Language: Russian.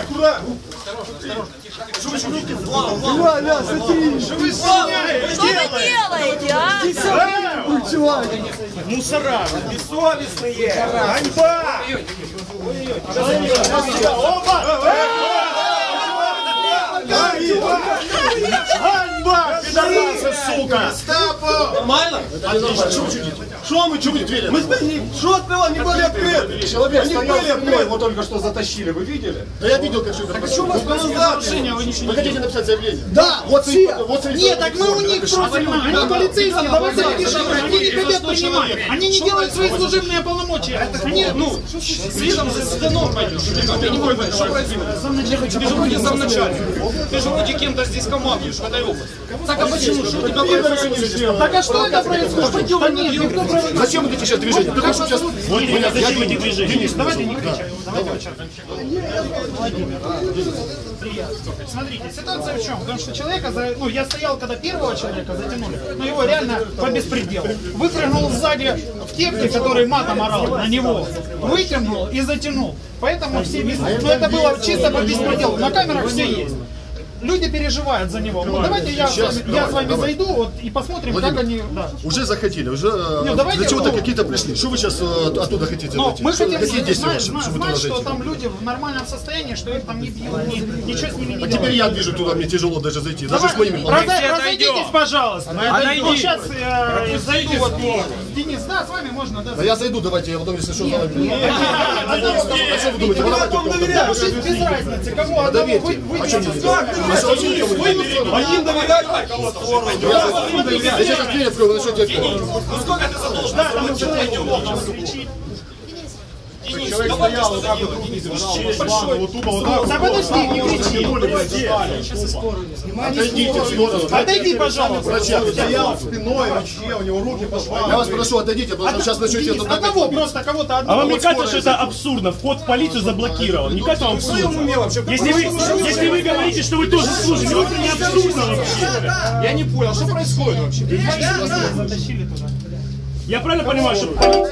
аккуратно. Валя, смотри, Что вы сняли? Что вы делаете, а? чувак. Мусора, бессовестные. Ганьба! Опа! Ганьба! Пидорасы, сука! Нормально? Что мы чудили? Мы что открывали? Не были открыты. Человек Они стоял были спиной, его только что затащили, вы видели? Да я видел, как все это Что у вас было нарушение, вы ничего не хотите написать заявление? Да, Вот все. и- вот Нет, так мы у них Напишите. просим, они полицейские, давайте они не хотят принимать, они не делают свои служебные полномочия, они, ну, Следом за Седаном пойдешь. Я не понимаю, что происходит. Ты же вроде замначальник. Ты же вроде кем-то здесь командуешь в этой области. Так а почему? Что у тебя происходит? так а что это происходит? Зачем эти сейчас движения? Ты хочешь сейчас... Вот меня зачем эти движения? Денис, Давайте не кричать, давайте Смотрите, ситуация в чем? Потому что человека, за- ну, я стоял, когда первого человека затянули, но его реально по беспределу. Выпрыгнул сзади в кепке, который матом орал на него, вытянул и затянул. Поэтому все без... Ну, это было чисто по беспределу. На камерах все есть. Люди переживают за него. Ну, давайте я, с вами, я с вами зайду вот, и посмотрим, как они... Да. Уже захотели, уже э, Ну, давайте для чего-то ну, какие-то пришли. Что вы сейчас оттуда хотите Но найти? мы Что- хотим Какие действия знать, ваши, чтобы знать, что там люди в нормальном состоянии, что их там не бьют, ни- ничего с ними не А теперь я вижу, туда мне тяжело даже зайти. Даже с моими разойдитесь, пожалуйста. Сейчас я зайду. Вот, Денис, да, с вами можно, да? Да я зайду, давайте, я потом, если что, за вами. А что вы думаете? Без, разницы, кому одному вы, вы А что А доверяет кого-то. Я сейчас дверь открою, вы начнете открывать. Сколько ты задолжен? Человек стоял вот так вот, ванну, вот тупо вот так. вот. Да подожди, не кричи. Отойдите, скоро. Отойди, пожалуйста. Врача, Стоял спиной вообще, у него руки по швам. Я вас прошу, отойдите, потому что сейчас начнете Денис, тут одного опять- просто, кого-то А вам не кажется, что это абсурдно? Вход в полицию заблокирован. Не кажется вам абсурдно? Если вы, если вы говорите, что вы тоже служите, вот это не абсурдно вообще. Я не понял, что происходит вообще? Затащили туда. Я правильно понимаю, что.